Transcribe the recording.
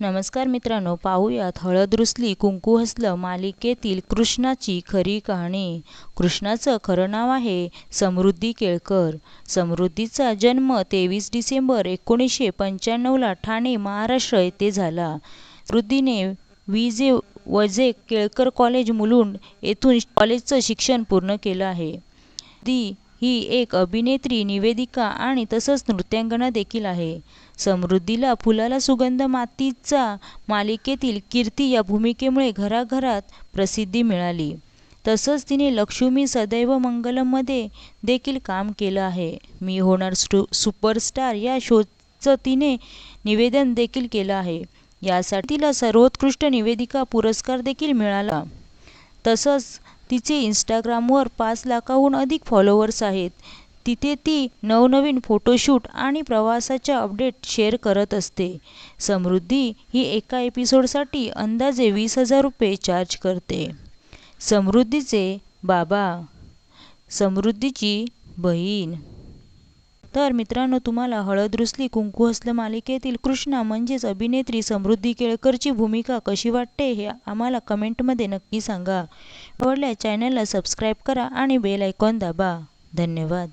नमस्कार मित्रांनो पाहूयात हळद रुसली कुंकू हसलं मालिकेतील कृष्णाची खरी कहाणी. कृष्णाचं खरं नाव आहे समृद्धी केळकर. समृद्धीचा जन्म तेवीस डिसेंबर एकोणीसशे पंच्याण्णवला ठाणे महाराष्ट्र येथे झाला. समृद्धीने विजे वजे केळकर कॉलेज मुलुंड येथून कॉलेजचं शिक्षण पूर्ण केलं आहे. दी. ही एक अभिनेत्री निवेदिका आणि तसंच नृत्यांगना देखील आहे. समृद्धीला फुलाला सुगंध मातीचा मालिकेतील कीर्ती या भूमिकेमुळे घराघरात प्रसिद्धी मिळाली. तसंच तिने लक्ष्मी सदैव मंगलममध्ये देखील काम केलं आहे. मी होणार सुपरस्टार या शोचं तिने निवेदन देखील केलं आहे. यासाठी तिला सर्वोत्कृष्ट निवेदिका पुरस्कार देखील मिळाला. तसंच तिचे इंस्टाग्रामवर पाच लाखाहून अधिक फॉलोअर्स आहेत. तिथे ती नवनवीन फोटोशूट आणि प्रवासाच्या अपडेट शेअर करत असते. समृद्धी ही एका एपिसोडसाठी अंदाजे वीस हजार रुपये चार्ज करते. समृद्धीचे बाबा. समृद्धीची बहीण. तर मित्रांनो तुम्हाला हळद रुसली कुंकू हसलं मालिकेतील कृष्णा म्हणजेच अभिनेत्री समृद्धी केळकरची भूमिका कशी वाटते हे आम्हाला कमेंटमध्ये नक्की सांगा. आवडल्या चॅनलला सबस्क्राईब करा आणि बेल आयकॉन दाबा. धन्यवाद.